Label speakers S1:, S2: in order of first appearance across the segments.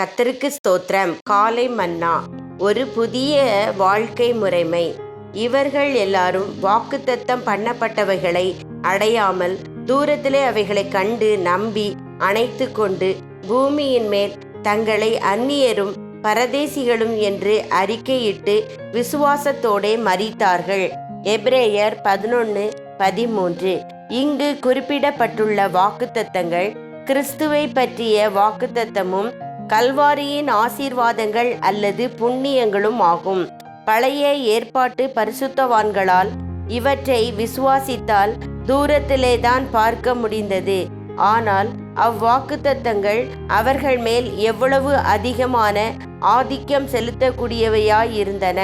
S1: கத்தருக்கு ஸ்தோத்திரம். காலை மன்னா. ஒரு புதிய வாழ்க்கை முறைமை. இவர்கள் எல்லாரும் வாக்குத்தத்தம் பண்ணப்பட்டவைகளை அடையாமல் தூரத்திலே அவைகளை கண்டு நம்பி அணைத்து கொண்டு பூமியின் மேல் தங்களை அந்நியரும் பரதேசிகளும் என்று அறிக்கையிட்டு விசுவாசத்தோடே மறித்தார்கள் எப்ரேயர் பதினொன்று பதிமூன்று. இங்கு குறிப்பிடப்பட்டுள்ள வாக்குத்தத்தங்கள் கிறிஸ்துவை பற்றிய வாக்குத்தத்தமும் கல்வாரியின் ஆசீர்வாதங்கள் அல்லது புண்ணியங்களும் ஆகும். பழைய ஏற்பாட்டு பரிசுத்தவான்களால் இவற்றை விசுவாசித்தால் தூரத்திலேதான் பார்க்க முடிந்தது. ஆனால் அவ்வாக்குத்தத்தங்கள் அவர்கள் மேல் எவ்வளவு அதிகமான ஆதிக்கம் செலுத்தக்கூடியவையாயிருந்தன.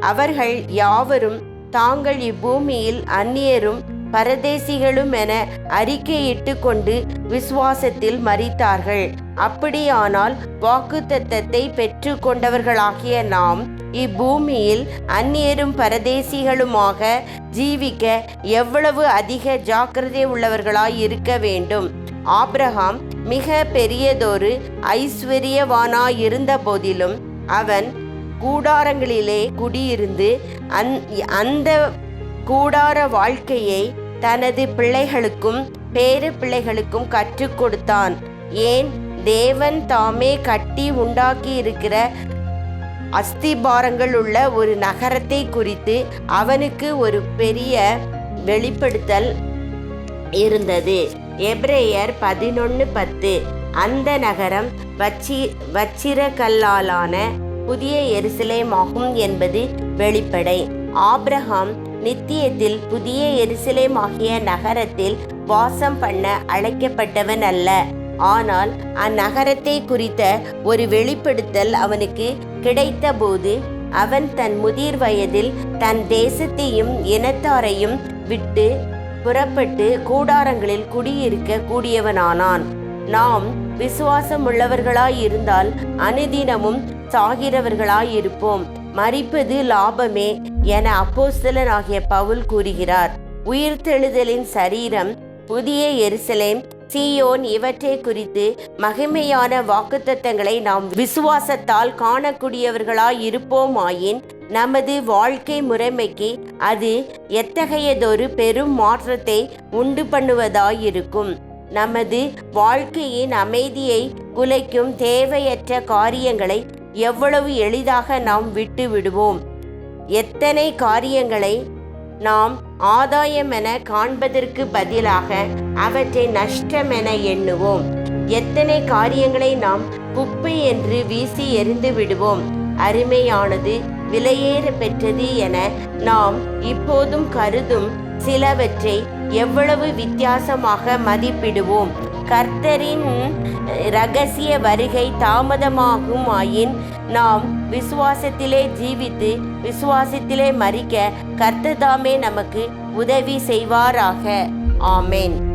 S1: அவர்கள் யாவரும் தாங்கள் இப்பூமியில் அந்நியரும் பரதேசிகளும் என அறிக்கையிட்டு கொண்டு விசுவாசத்தில் மறித்தார்கள் அப்படியானால் வாக்குத்தத்தத்தை பெற்று கொண்டவர்களாகிய நாம் இப்பூமியில் அந்நியரும் பரதேசிகளுமாக ஜீவிக்க எவ்வளவு அதிக ஜாக்கிரதை உள்ளவர்களாய் இருக்க வேண்டும்? ஆப்ரஹாம் மிக பெரியதொரு ஐஸ்வர்யவானாயிருந்த போதிலும் அவன் கூடாரங்களிலே குடியிருந்து அந் அந்த கூடார வாழ்க்கையை தனது பிள்ளைகளுக்கும் பேரு பிள்ளைகளுக்கும் கற்றுக் கொடுத்தான். ஏன்? தேவன் தாமே கட்டி உண்டாக்கியிருக்கிற அஸ்திபாரங்கள் உள்ள ஒரு நகரத்தை குறித்து அவனுக்கு ஒரு பெரிய வெளிப்படுத்தல் இருந்தது. எப்ரேயர் பதினொன்று பத்து. அந்த நகரம் வச்சி வச்சிரக்கல்லாலான புதிய எருசலேமாகும் என்பது வெளிப்படை. ஆப்ரஹாம் நித்தியத்தில் புதிய எரிசிலேமாகிய நகரத்தில் வாசம் பண்ண அழைக்கப்பட்டவன் அல்ல. ஆனால் அந்நகரத்தை குறித்த ஒரு வெளிப்படுத்தல் அவனுக்கு கிடைத்தபோது அவன் தன் முதிர் வயதில் தன் தேசத்தையும் இனத்தாரையும் விட்டு புறப்பட்டு கூடாரங்களில் குடியிருக்க கூடியவனானான். நாம் விசுவாசம் உள்ளவர்களாயிருந்தால் அனுதினமும் சாகிறவர்களாயிருப்போம். மறிப்பது லாபமே என அப்போஸ்தலனாகிய பவுல் கூறுகிறார். உயிர்த்தெழுதலின் சரீரம் புதிய எருசலேம் சீயோன் இவற்றை குறித்து மகிமையான வாக்குத்தத்தங்களை நாம் விசுவாசத்தால் காணக்கூடியவர்களாய் இருப்போமாயின் நமது வாழ்க்கை முறைமைக்கு அது எத்தகையதொரு பெரும் மாற்றத்தை உண்டு பண்ணுவதாயிருக்கும். நமது வாழ்க்கையின் அமைதியை குலைக்கும் தேவையற்ற காரியங்களை எவ்வளவு எளிதாக நாம் விட்டு விடுவோம் எத்தனை காரியங்களை நாம் ஆதாயம் என காண்பதற்கு பதிலாக அவற்றை நஷ்டம் என எண்ணுவோம். எத்தனை காரியங்களை நாம் குப்பை என்று வீசி எறிந்து விடுவோம். அருமையானது விலையேற பெற்றது என நாம் இப்போதும் கருதும் சிலவற்றை எவ்வளவு வித்தியாசமாக மதிப்பிடுவோம். கர்த்தரின் ரகசிய வருகை தாமதமாகும் ஆயின் நாம் விசுவாசத்திலே ஜீவித்து விசுவாசத்திலே மறிக்க கர்த்ததாமே நமக்கு உதவி செய்வாராக. ஆமேன்.